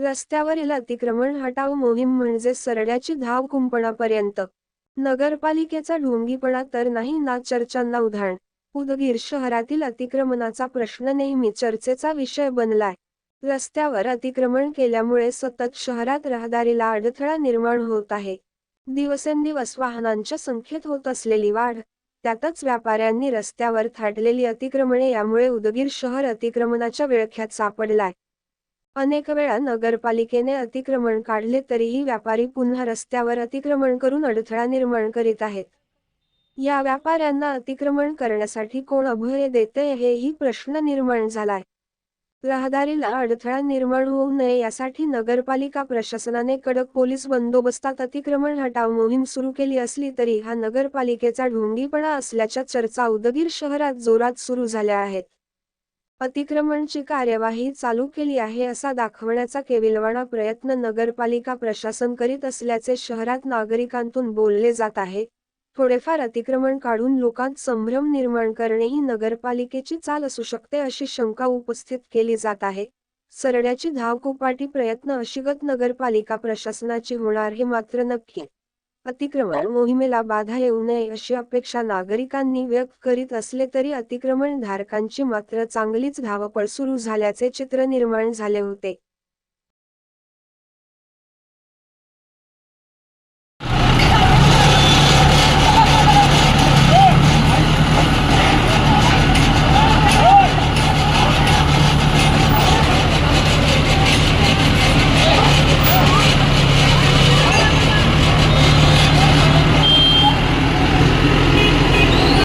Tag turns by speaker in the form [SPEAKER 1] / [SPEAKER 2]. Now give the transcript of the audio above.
[SPEAKER 1] रस्त्यावरील अतिक्रमण हटाव मोहीम म्हणजे सरड्याची धाव कुंपणापर्यंत. नगरपालिकेचा ढोंगीपणा तर नाही ना चर्चांना उधाण. उदगीर शहरातील अतिक्रमणाचा प्रश्न नेहमी चर्चेचा विषय बनलाय. रस्त्यावर अतिक्रमण केल्यामुळे सतत शहरात रहदारीला अडथळा निर्माण होत आहे. दिवसेंदिवस वाहनांच्या संख्येत होत असलेली वाढ त्यातच व्यापाऱ्यांनी रस्त्यावर थाटलेली अतिक्रमणे यामुळे उदगीर शहर अतिक्रमणाच्या विळख्यात सापडलाय. अनेक वेळा नगरपालिकेने अतिक्रमण काढले तरीही व्यापारी पुन्हा रस्त्यावर अतिक्रमण करून अडथळा निर्माण करीत आहेत. या व्यापाऱ्यांना अतिक्रमण करण्यासाठी कोण अभय देते हेही प्रश्न निर्माण झालाय. रहदारीला अडथळा निर्माण होऊ नये यासाठी नगरपालिका प्रशासनाने कडक पोलीस बंदोबस्तात अतिक्रमण हटाव मोहीम सुरू केली असली तरी हा नगरपालिकेचा ढोंगीपणा असल्याच्या चर्चा उदगीर शहरात जोरात सुरू झाल्या आहेत. अतिक्रमणची कार्यवाही चालू केली आहे असा दाखवण्याचा केविलवाणा प्रयत्न नगरपालिका प्रशासन करीत असल्याचे शहरात नागरिकांतून बोलले जात आहे. थोडेफार अतिक्रमण काढून लोकांत संभ्रम निर्माण करणे ही नगरपालिकेची चाल असू शकते अशी शंका उपस्थित केली जात आहे. सरड्याची धावकोपाटी प्रयत्न अशिगत नगरपालिका प्रशासनाची होणार हे मात्र नक्की अतिक्रमण मोहिमेला बाधा येऊ नये अशी अपेक्षा नागरिकांनी व्यक्त करीत असले तरी अतिक्रमण धारकांची मात्र चांगलीच धावपळ सुरू झाल्याचे चित्र निर्माण झाले होते.